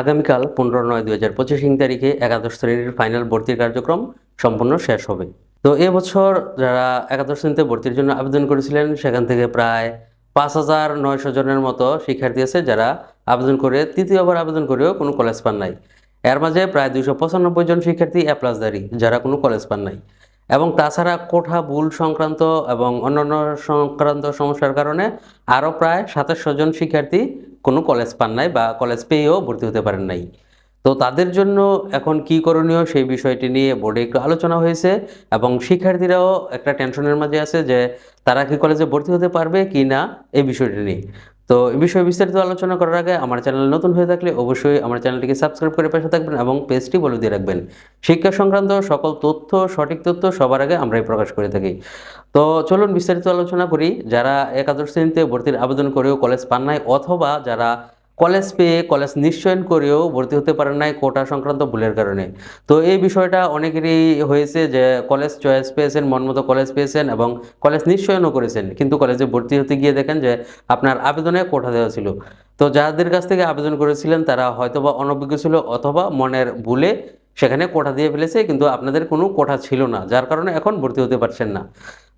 আগামীকাল পনেরো নয় দুই হাজার পঁচিশ তারিখে একাদশ শ্রেণির ফাইনাল ভর্তির কার্যক্রম সম্পূর্ণ শেষ হবে। তো এবছর যারা একাদশ শ্রেণীতে ভর্তির জন্য আবেদন করেছিলেন, সেখান থেকে প্রায় পাঁচ হাজার নয়শো জনের মতো শিক্ষার্থী আছে যারা আবেদন করে, তৃতীয়বার আবেদন করেও কোনো কলেজ পান নাই। এর মাঝে প্রায় দুইশো পঁচানব্বই জন শিক্ষার্থী অ্যাপ্লাসদারি যারা কোনো কলেজ পান নাই। এবং তাছাড়া কোঠা, ভুল সংক্রান্ত এবং অন্যান্য সংক্রান্ত সমস্যার কারণে আরও প্রায় সাতাশশো জন শিক্ষার্থী কোনো কলেজ পান নাই বা কলেজ পেয়েও ভর্তি হতে পারেন নাই। তো তাদের জন্য এখন কি করণীয় সেই বিষয়টি নিয়ে বোর্ডে একটু আলোচনা হয়েছে এবং শিক্ষার্থীরাও একটা টেনশনের মাঝে আছে যে তারা কি কলেজে ভর্তি হতে পারবে কি না এই বিষয়টি নিয়ে। তো এই বিষয়ে বিস্তারিত আলোচনা করার আগে আমার চ্যানেল নতুন হয়ে থাকলে অবশ্যই আমার চ্যানেলটিকে সাবস্ক্রাইব করে পাশে থাকবেন এবং পেজটি বলে দিয়ে রাখবেন। শিক্ষা সংক্রান্ত সকল তথ্য, সঠিক তথ্য সবার আগে আমরাই প্রকাশ করে থাকি। তো চলুন বিস্তারিত আলোচনা করি। যারা একাদশ শ্রেণীতে ভর্তির আবেদন করেও কলেজ পান নাই অথবা যারা কলেজ পেয়ে কলেজ নিশ্চয়ন করেও ভর্তি হতে পারেন নাই কোটা সংক্রান্ত ভুলের কারণে। তো এই বিষয়টা অনেকেরই হয়েছে যে কলেজ চয়েস পেয়েছেন, মন মতো কলেজ পেয়েছেন এবং কলেজ নিশ্চয়নও করেছেন। কিন্তু কলেজে ভর্তি হতে গিয়ে দেখেন যে আপনার আবেদনে কোটা দেওয়া ছিল। তো যাদের কাছ থেকে আবেদন করেছিলেন তারা হয়তোবা অনভিজ্ঞ ছিল অথবা মনের ভুলে সেখানে কোটা দিয়ে ফেলেছে, কিন্তু আপনাদের কোনো কোটা ছিল না, যার কারণে এখন ভর্তি হতে পারছেন না।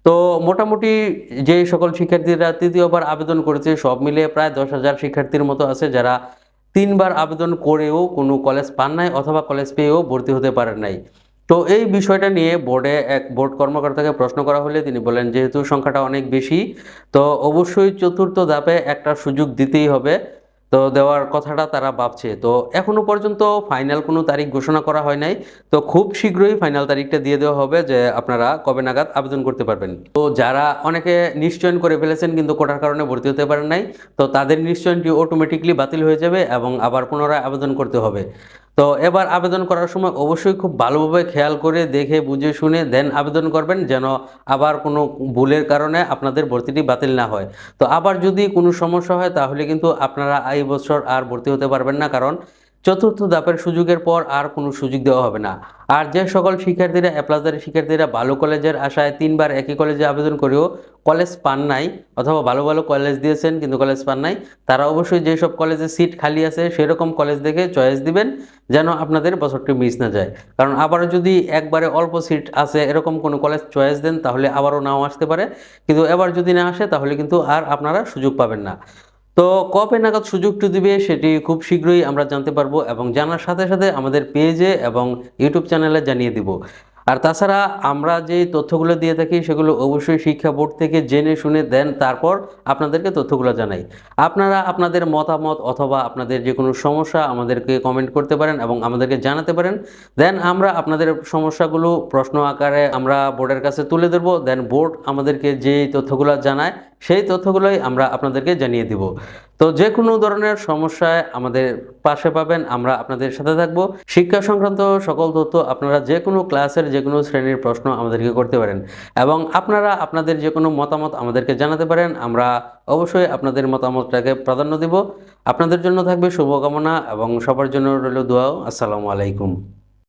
তো মোটামুটি যে সকল শিক্ষার্থীরা তৃতীয়বার আবেদন করেছে, সব মিলিয়ে প্রায় দশ হাজার শিক্ষার্থীর মতো আছে যারা তিনবার আবেদন করেও কোনো কলেজ পান নাই অথবা কলেজ পেয়েও ভর্তি হতে পারেন নাই। তো এই বিষয়টা নিয়ে বোর্ডে এক বোর্ড কর্মকর্তাকে প্রশ্ন করা হলে তিনি বলেন, যেহেতু সংখ্যাটা অনেক বেশি, তো অবশ্যই চতুর্থ ধাপে একটা সুযোগ দিতেই হবে। তো দেওয়ার কথাটা তারা ভাবছে। তো এখনও পর্যন্ত ফাইনাল কোনো তারিখ ঘোষণা করা হয় নাই। তো খুব শীঘ্রই ফাইনাল তারিখটা দিয়ে দেওয়া হবে যে আপনারা কবে নাগাদ আবেদন করতে পারবেন। তো যারা অনেকে নিশ্চয়ন করে ফেলেছেন কিন্তু কোটার কারণে ভর্তি হতে পারেন নাই, তো তাদের নিশ্চয়নটি অটোমেটিকলি বাতিল হয়ে যাবে এবং আবার পুনরায় আবেদন করতে হবে। তো এবার আবেদন করার সময় অবশ্যই খুব ভালোভাবে খেয়াল করে দেখে, বুঝে, শুনে দেন আবেদন করবেন যেন আবার কোনো ভুলের কারণে আপনাদের ভর্তিটি বাতিল না হয়। তো আবার যদি কোনো সমস্যা হয় তাহলে কিন্তু আপনারা এই বছর আর ভর্তি হতে পারবেন না কারণ চতুর্থ ধাপের সুযোগের পর আর কোনো সুযোগ দেওয়া হবে না। আর যে সকল শিক্ষার্থীরা অ্যাপ্লাসদারি শিক্ষার্থীরা ভালো কলেজের আশায় তিনবার একই কলেজে আবেদন করেও কলেজ পান নাই, অথবা ভালো ভালো কলেজ দিয়েছেন কিন্তু কলেজ পান নাই, তারা অবশ্যই যেসব কলেজে সিট খালি আছে সেরকম কলেজ দেখে চয়েস দিবেন যেন আপনাদের বছরটি মিস না যায়। কারণ আবারও যদি একবারে অল্প সিট আছে, এরকম কোনো কলেজ চয়েস দেন তাহলে আবারও নাও আসতে পারে। কিন্তু এবার যদি না আসে তাহলে কিন্তু আর আপনারা সুযোগ পাবেন না। তো কবে নাগাদ সুযোগটি দিবে সেটি খুব শীঘ্রই আমরা জানতে পারব এবং জানার সাথে সাথে আমাদের পেজে এবং ইউটিউব চ্যানেলে জানিয়ে দিব। আর তাছাড়া আমরা যে তথ্যগুলো দিয়ে থাকি সেগুলো অবশ্যই শিক্ষা বোর্ড থেকে জেনে শুনে দেন, তারপর আপনাদেরকে তথ্যগুলো জানাই। আপনারা আপনাদের মতামত অথবা আপনাদের যে কোনো সমস্যা আমাদেরকে কমেন্ট করতে পারেন এবং আমাদেরকে জানাতে পারেন। দেন আমরা আপনাদের সমস্যাগুলো প্রশ্ন আকারে আমরা বোর্ডের কাছে তুলে ধরবো। দেন বোর্ড আমাদেরকে যে তথ্যগুলো জানায় সেই তথ্যগুলোই আমরা আপনাদেরকে জানিয়ে দিব। তো যে কোনো ধরনের সমস্যায় আমাদের পাশে পাবেন, আমরা আপনাদের সাথে থাকব। শিক্ষা সংক্রান্ত সকল তথ্য আপনারা যে কোনো ক্লাসের যে কোনো শ্রেণির প্রশ্ন আমাদেরকে করতে পারেন এবং আপনারা আপনাদের যে কোনো মতামত আমাদেরকে জানাতে পারেন, আমরা অবশ্যই আপনাদের মতামতটাকে প্রাধান্য দিব। আপনাদের জন্য থাকবে শুভকামনা এবং সবার জন্য রইল দোয়াও। আসসালামু আলাইকুম।